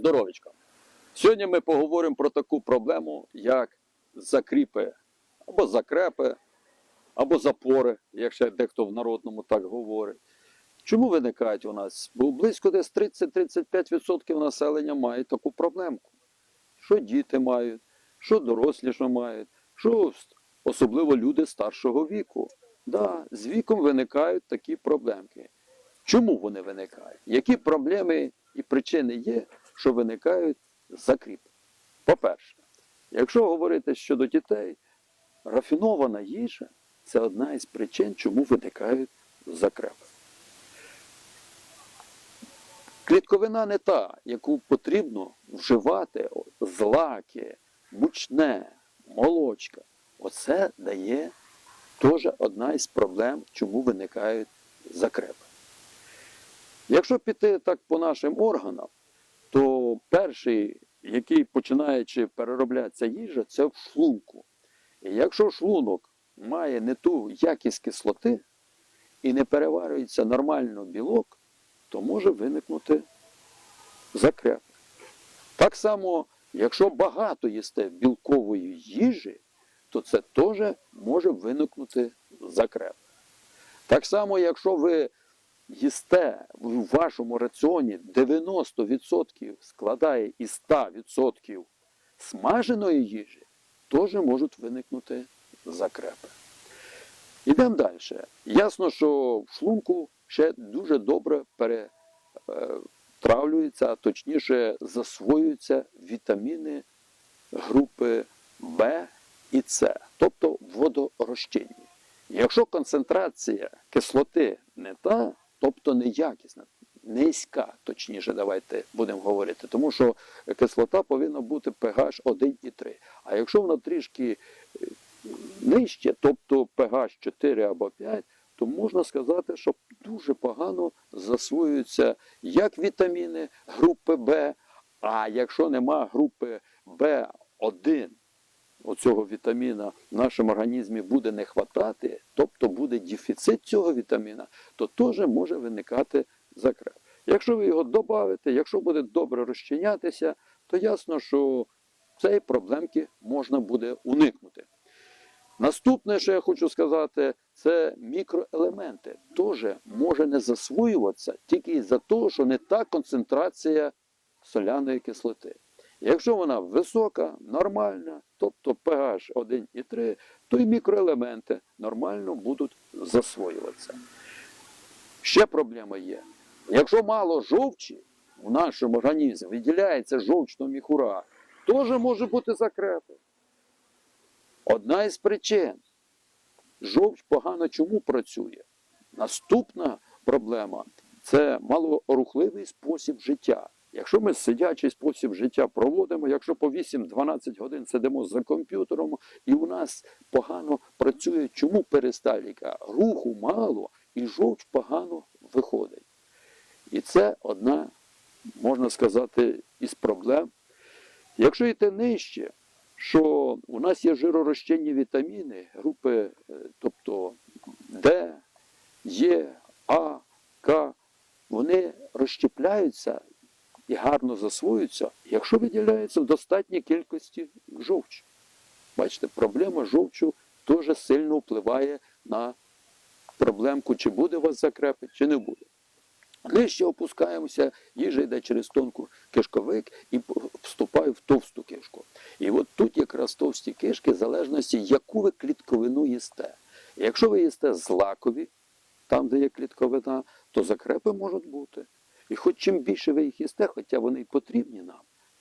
здоров'ячка! Сьогодні ми поговоримо про таку проблему, як закріпи або закрепи, або запори, як ще дехто в народному так говорить. Чому виникають у нас? Бо близько десь 30-35% населення мають таку проблемку. Що діти мають, що дорослі що мають, що особливо люди старшого віку. Да, з віком виникають такі проблемки. Чому вони виникають? Які проблеми і причини є, що виникають закріпи? По-перше, якщо говорити щодо дітей, рафінована їжа це одна із причин, чому виникають закрепи. Клітковина не та, яку потрібно вживати злаки, мучне, молочка. Оце дає теж одна із проблем, чому виникають закрепи. Якщо піти так по нашим органам, перший, який починаючи перероблятися їжа, це в шлунку. І якщо шлунок має не ту якість кислоти і не переварюється нормально білок, то може виникнути закреп. Так само, якщо багато їсте білкової їжі, то це теж може виникнути закреп. Так само, якщо ви їсте в вашому раціоні 90% складає із 100% смаженої їжі, теж можуть виникнути закрепи. Ідемо далі. Ясно, що в шлунку ще дуже добре перетравлюються, а точніше засвоюються вітаміни групи В і С, тобто водорозчинні. Якщо концентрація кислоти не та, тобто неякісна, низька, точніше, давайте будемо говорити, тому що кислота повинна бути pH 1 і 3. А якщо вона трішки е, нижче, тобто pH 4 або 5, то можна сказати, що дуже погано засвоюються як вітаміни групи В, а якщо нема групи В1, оцього вітаміна в нашому організмі буде не хватати, тобто буде дефіцит цього вітаміна, то теж може виникати закреп. Якщо ви його додаєте, якщо буде добре розчинятися, то ясно, що цієї проблемки можна буде уникнути. Наступне, що я хочу сказати, це мікроелементи. Теж може не засвоюватися тільки із-за того, що не та концентрація соляної кислоти. Якщо вона висока, нормальна, тобто pH 1 і 3, то і мікроелементи нормально будуть засвоюватися. Ще проблема є. Якщо мало жовчі в нашому організмі виділяється жовчного міхура, теж може бути закрепи. Одна із причин. Жовч погано чому працює? Наступна проблема це малорухливий спосіб життя. Якщо ми сидячий спосіб життя проводимо, якщо по 8-12 годин сидимо за комп'ютером і у нас погано працює, чому перисталіка? Руху мало і жовч погано виходить. І це одна, можна сказати, із проблем. Якщо йти нижче, що у нас є жиророзчинні вітаміни групи, е, тобто Д, Е, А, К, вони розщепляються і гарно засвоюються, якщо виділяється в достатній кількості жовчу. Бачите, проблема жовчу дуже сильно впливає на проблемку, чи буде у вас закрепи, чи не буде. Нижче опускаємося, їжа йде через тонку кишковик і вступає в товсту кишку. І от тут якраз товсті кишки, в залежності, яку ви клітковину їсте. Якщо ви їсте злакові, там, де є клітковина, то закрепи можуть бути. І хоч чим більше ви їх їсте, хоча вони потрібні нам,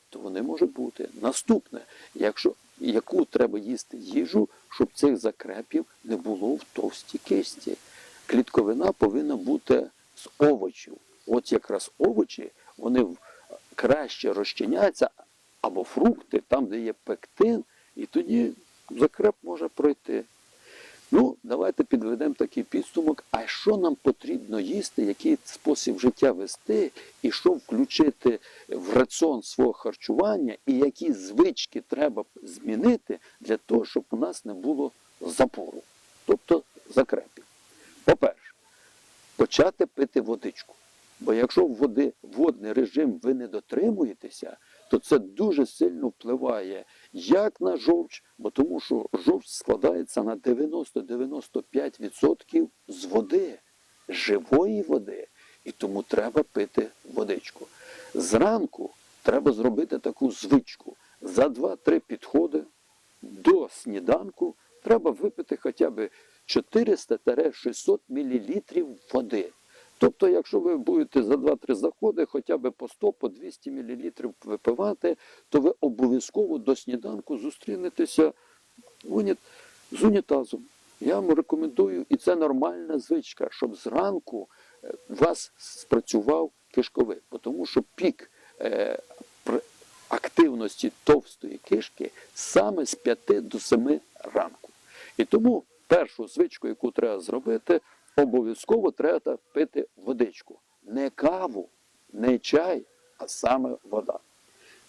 то вони можуть бути. Наступне, якщо, яку треба їсти їжу, щоб цих закрепів не було в товстій кисті. Клітковина повинна бути з овочів. От якраз овочі, вони краще розчиняються, або фрукти, там, де є пектин, і тоді закреп може пройти. Ну, давайте підведемо такий підсумок. А що нам потрібно їсти, який спосіб життя вести, і що включити в раціон свого харчування, і які звички треба змінити для того, щоб у нас не було запору, тобто закрепів. По-перше, почати пити водичку. Бо якщо води, водний режим ви не дотримуєтеся, то це дуже сильно впливає як на жовч, бо тому що жовч складається на 90-95% з води, живої води. І тому треба пити водичку. Зранку треба зробити таку звичку. За 2-3 підходи до сніданку треба випити хоча б 400-600 мл води. Тобто, якщо ви будете за 2-3 заходи хоча б по 100 по 200 мл випивати, то ви обов'язково до сніданку зустрінетеся з унітазом. Я вам рекомендую, і це нормальна звичка, щоб зранку е, вас спрацював кишковик, тому що пік е, активності товстої кишки саме з 5 до 7 ранку. І тому першу звичку, яку треба зробити, обов'язково треба пити водичку. Не каву, не чай, а саме вода.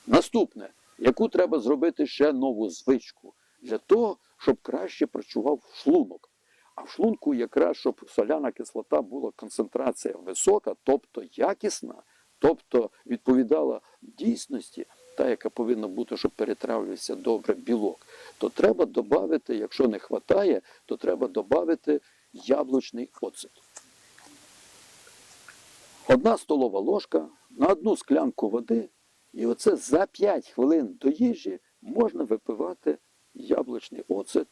Наступне, яку треба зробити ще нову звичку для того, щоб краще працював шлунок. А в шлунку якраз, щоб соляна кислота була концентрація висока, тобто якісна, тобто відповідала дійсності, та, яка повинна бути, щоб перетравлювався добре білок, то треба додати, якщо не вистачає, то треба додати яблучний оцет. Одна столова ложка на одну склянку води, і оце за 5 хвилин до їжі можна випивати яблучний оцет,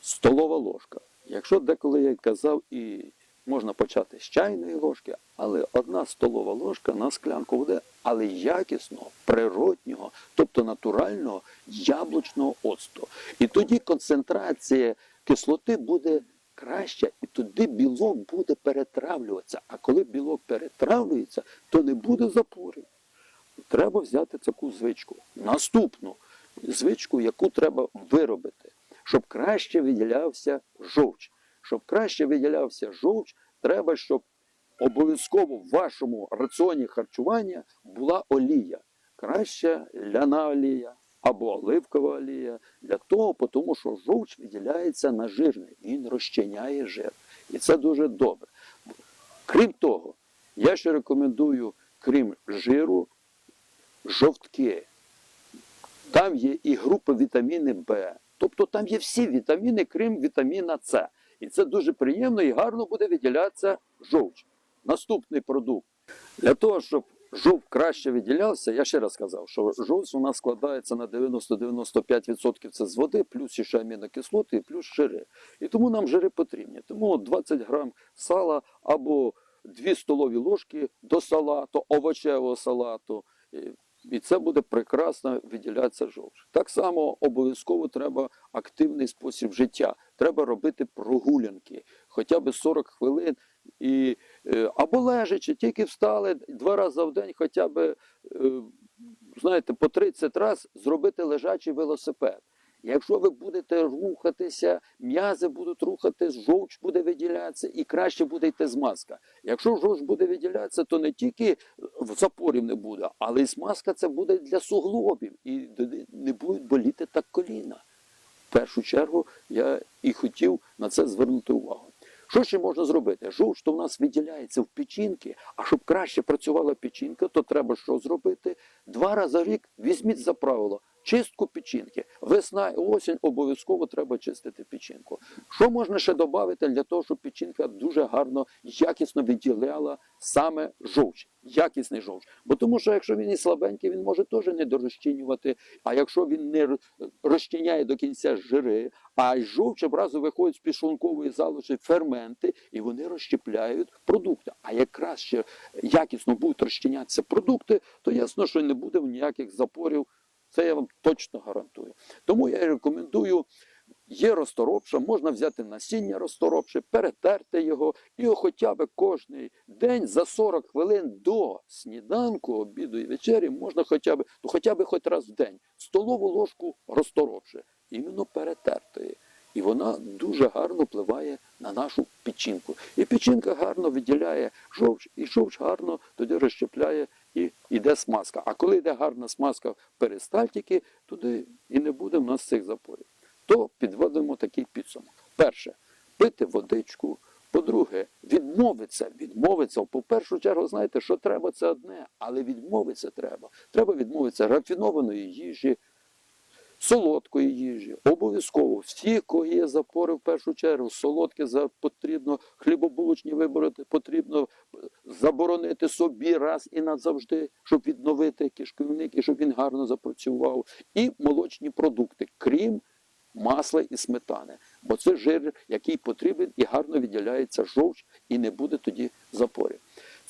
столова ложка. Якщо деколи я казав, і можна почати з чайної ложки, але одна столова ложка на склянку води, але якісного, природнього, тобто натурального яблучного оцту. І тоді концентрація кислоти буде краща, і тоді білок буде перетравлюватися. А коли білок перетравлюється, то не буде запорів. Треба взяти таку звичку. Наступну звичку, яку треба виробити, щоб краще виділявся жовч. Щоб краще виділявся жовч, треба, щоб обов'язково в вашому раціоні харчування була олія. Краще ляна олія або оливкова олія. Для того, тому що жовч виділяється на жирний, він розчиняє жир. І це дуже добре. Крім того, я ще рекомендую, крім жиру, жовтки. Там є і група вітаміни Б. Тобто там є всі вітаміни, крім вітаміна С. І це дуже приємно і гарно буде виділятися жовч. Наступний продукт. Для того, щоб жовт краще виділявся, я ще раз сказав, що жовч у нас складається на 90-95% це з води, плюс ще амінокислоти, плюс жири. І тому нам жири потрібні. Тому 20 грам сала або 2 столові ложки до салату, овочевого салату. І- це буде прекрасно виділятися жовч. Так само обов'язково треба активний спосіб життя. Треба робити прогулянки, хоча б 40 хвилин. І, е, або лежачи, тільки встали два рази в день, хоча б, е, знаєте, по 30 разів зробити лежачий велосипед. Якщо ви будете рухатися, м'язи будуть рухатись, жовч буде виділятися і краще буде йти змазка. Якщо жовч буде виділятися, то не тільки в запорів не буде, але й смазка це буде для суглобів і не будуть боліти так коліна. В першу чергу я і хотів на це звернути увагу. Що ще можна зробити? Жовч то в нас виділяється в печінки, а щоб краще працювала печінка, то треба що зробити? Два рази в рік візьміть за правило чистку печінки. Весна і осінь обов'язково треба чистити печінку. Що можна ще додати для того, щоб печінка дуже гарно, якісно відділяла саме жовч, якісний жовч. Бо тому що якщо він і слабенький, він може теж не дорозчинювати. А якщо він не розчиняє до кінця жири, а жовч одразу виходить з підшлункової залишки ферменти, і вони розщепляють продукти. А якраз ще якісно будуть розчинятися продукти, то ясно, що не буде ніяких запорів. Це я вам точно гарантую. Тому я рекомендую. Є розторопша, можна взяти насіння розторопше, перетерти його і хоча б кожний день за 40 хвилин до сніданку, обіду і вечері можна хоча б, ну хоча б хоч раз в день столову ложку розторопше, іменно перетертої. І вона дуже гарно впливає на нашу печінку. І печінка гарно виділяє жовч, і жовч гарно тоді розщепляє і йде смазка. А коли йде гарна смазка перистальтики, туди і не буде в нас цих запорів. То підводимо такий підсумок. Перше, пити водичку, По-друге, відмовитися, відмовитися. По першу чергу, знаєте, що треба, це одне, але відмовитися треба. Треба відмовитися рафінованої їжі, солодкої їжі. Обов'язково. Всі, кого є запори, в першу чергу, солодке за потрібно, хлібобулочні вибори потрібно заборонити собі раз і назавжди, щоб відновити кишківник і щоб він гарно запрацював. І молочні продукти, крім масла і сметани. Бо це жир, який потрібен і гарно відділяється жовч, і не буде тоді запорів.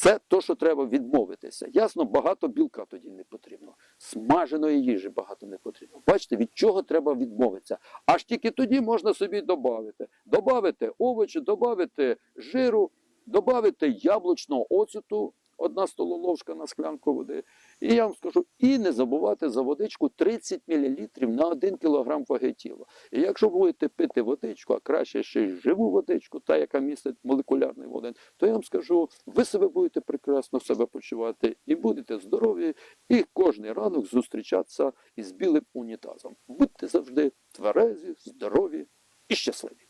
Це то, що треба відмовитися. Ясно, багато білка тоді не потрібно. Смаженої їжі багато не потрібно. Бачите, від чого треба відмовитися. Аж тільки тоді можна собі додати. Добавити овочі, додати жиру, додати яблучного оцету, одна стололожка на склянку води. І я вам скажу, і не забувати за водичку 30 мл на 1 кг ваги тіла. І якщо будете пити водичку, а краще ще й живу водичку, та яка містить молекулярний водень, то я вам скажу, ви себе будете прекрасно себе почувати і будете здорові, і кожний ранок зустрічатися із білим унітазом. Будьте завжди тверезі, здорові і щасливі.